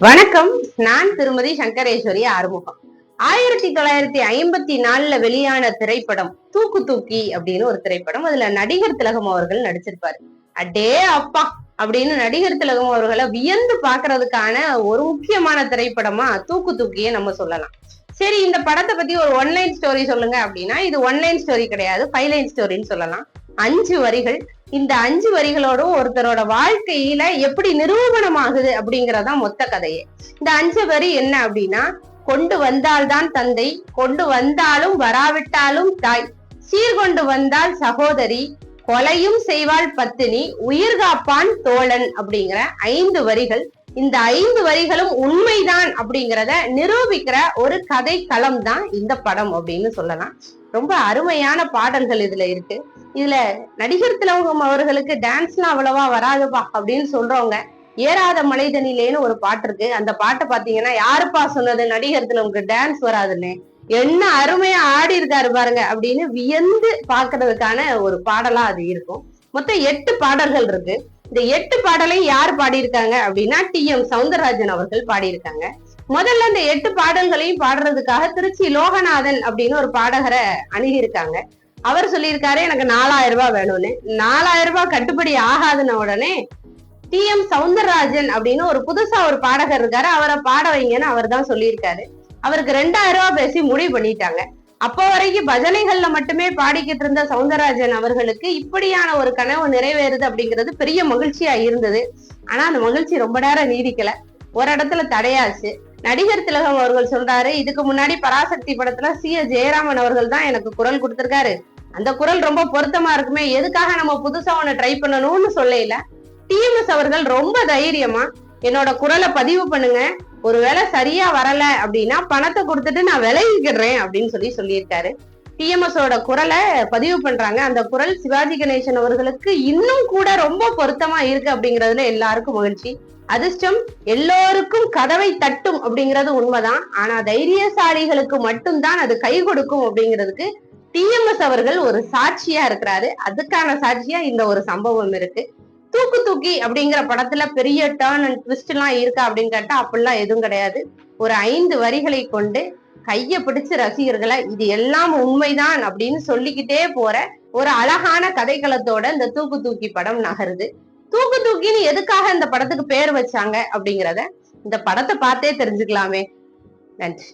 வணக்கம். நான் திருமதி சங்கரேஸ்வரி ஆறுமுகம். ஆயிரத்தி தொள்ளாயிரத்தி ஐம்பத்தி நாலுல வெளியான திரைப்படம் தூக்கு தூக்கி அப்படின்னு ஒரு திரைப்படம். அதுல நடிகர் திலகம் அவர்கள் நடிச்சிருப்பாரு. அடே அப்பா! அப்படின்னு நடிகர் திலகம் அவர்களை வியந்து பாக்குறதுக்கான ஒரு முக்கியமான திரைப்படமா தூக்கு தூக்கியே நம்ம சொல்லலாம். சரி இந்த படத்தை பத்தி ஒரு ஒன்லைன் ஸ்டோரி சொல்லுங்க அப்படின்னா இது ஒன்லைன் ஸ்டோரி கிடையாது ஃபைவ் லைன் ஸ்டோரின்னு சொல்லலாம். அஞ்சு வரிகள். இந்த அஞ்சு வரிகளோடும் ஒருத்தரோட வாழ்க்கையில எப்படி நிரூபணமாகுது அப்படிங்கறதா மொத்த கதையே. இந்த அஞ்சு வரி என்ன அப்படின்னா கொண்டு வந்தால்தான் தந்தை கொண்டு வந்தாலும் வராவிட்டாலும் தாய். சீர்கொண்டு வந்தால் சகோதரி கொலையும் செய்வாள் பத்தினி உயிர்காப்பான் தோழன் அப்படிங்கிற ஐந்து வரிகள் இந்த ஐந்து வரிகளும் உண்மைதான் அப்படிங்கிறத நிரூபிக்கிற ஒரு கதை களம் தான் இந்த படம் அப்படின்னு சொல்லலாம். ரொம்ப அருமையான பாடல்கள் இதுல இருக்கு. இதுல நடிகர் திலகம் அவர்களுக்கு டான்ஸ்லாம் அவ்வளவா வராதுப்பா அப்படின்னு சொல்றவங்க ஏறாத மலைதனிலேன்னு ஒரு பாட்டு இருக்கு. அந்த பாட்டை பாத்தீங்கன்னா யாருப்பா சொன்னது? நடிகர் திலகம்க்கு டான்ஸ் வராதுன்னு. என்ன அருமையா ஆடி இருக்காரு பாருங்க அப்படின்னு வியந்து பாக்குறதுக்கான ஒரு பாடலா அது இருக்கும். மொத்தம் எட்டு பாடல்கள் இருக்கு. இந்த எட்டு பாடலையும் யார் பாடியிருக்காங்க அப்படின்னா டி எம் சவுந்தரராஜன் அவர்கள் பாடியிருக்காங்க. முதல்ல இந்த எட்டு பாடல்களையும் பாடுறதுக்காக திருச்சி லோகநாதன் அப்படின்னு ஒரு பாடகரை அணுகியிருக்காங்க. அவர் சொல்லியிருக்காரு எனக்கு நாலாயிரம் ரூபாய் வேணும்னு. நாலாயிரம் ரூபாய் கட்டுப்படி ஆகாதுன உடனே டி எம் சவுந்தரராஜன் அப்படின்னு ஒரு புதுசா ஒரு பாடகர் இருக்காரு. அவரை பாட வைங்கன்னு அவர் தான் சொல்லியிருக்காரு. அவருக்கு ரெண்டாயிரம் ரூபாய் பேசி முடிவு பண்ணிட்டாங்க. அப்போ வரைக்கும் பஜனைகள்ல மட்டுமே பாடிக்கிட்டு இருந்த சவுந்தரராஜன் அவர்களுக்கு இப்படியான ஒரு கனவு நிறைவேறுது அப்படிங்கிறது பெரிய மகிழ்ச்சியா இருந்தது. ஆனா அந்த மகிழ்ச்சி ரொம்ப நேரம் நீடிக்கல. ஒரு இடத்துல தடையாச்சு. நடிகர் திலகம் அவர்கள் சொல்றாரு இதுக்கு முன்னாடி பராசக்தி படத்துல சி. எஸ். ஜெயராமன் அவர்கள் தான் எனக்கு குரல் கொடுத்திருக்காரு. அந்த குரல் ரொம்ப பொருத்தமா இருக்குமே எதுக்காக நம்ம புதுசா ஒண்ணு ட்ரை பண்ணணும்னு சொல்லல. டிஎம்எஸ் அவர்கள் ரொம்ப தைரியமா என்னோட குரலை பதிவு பண்ணுங்க. ஒருவேளை சரியா வரல அப்படின்னா பணத்தை கொடுத்துட்டு நான் விலகிக்கிடுறேன் அப்படின்னு சொல்லி சொல்லியிருக்காரு. டிஎம்எஸோட குரலை பதிவு பண்றாங்க. அந்த குரல் சிவாஜி கணேசன் அவர்களுக்கு இன்னும் கூட ரொம்ப பொருத்தமா இருக்கு அப்படிங்கறதுல எல்லாருக்கும் மகிழ்ச்சி. அதிர்ஷ்டம் எல்லோருக்கும் கதவை தட்டும் அப்படிங்கிறது உண்மைதான். ஆனா தைரியசாலிகளுக்கு மட்டும்தான் அது கை கொடுக்கும் அப்படிங்கிறதுக்கு டிஎம்எஸ் அவர்கள் ஒரு சாட்சியா இருக்கிறாரு. அதுக்கான சாட்சியா இந்த ஒரு சம்பவம் இருக்கு. தூக்கு தூக்கி அப்படிங்கிற படத்துல பெரிய டேர்ன் அண்ட் ட்விஸ்ட் எல்லாம் இருக்கா அப்படின்னு கேட்டா அப்படிலாம் எதுவும் கிடையாது. ஒரு ஐந்து வரிகளை கொண்டு கைய பிடிச்சு ரசிகர்களை இது எல்லாம் உண்மைதான் அப்படின்னு சொல்லிக்கிட்டே போற ஒரு அழகான கதைக்களத்தோட இந்த தூக்கு தூக்கி படம் நகருது. தூக்கு தூக்கின்னு எதுக்காக இந்த படத்துக்கு பேர் வச்சாங்க அப்படிங்கிறத இந்த படத்தை பார்த்தே தெரிஞ்சுக்கலாமே. நன்றி.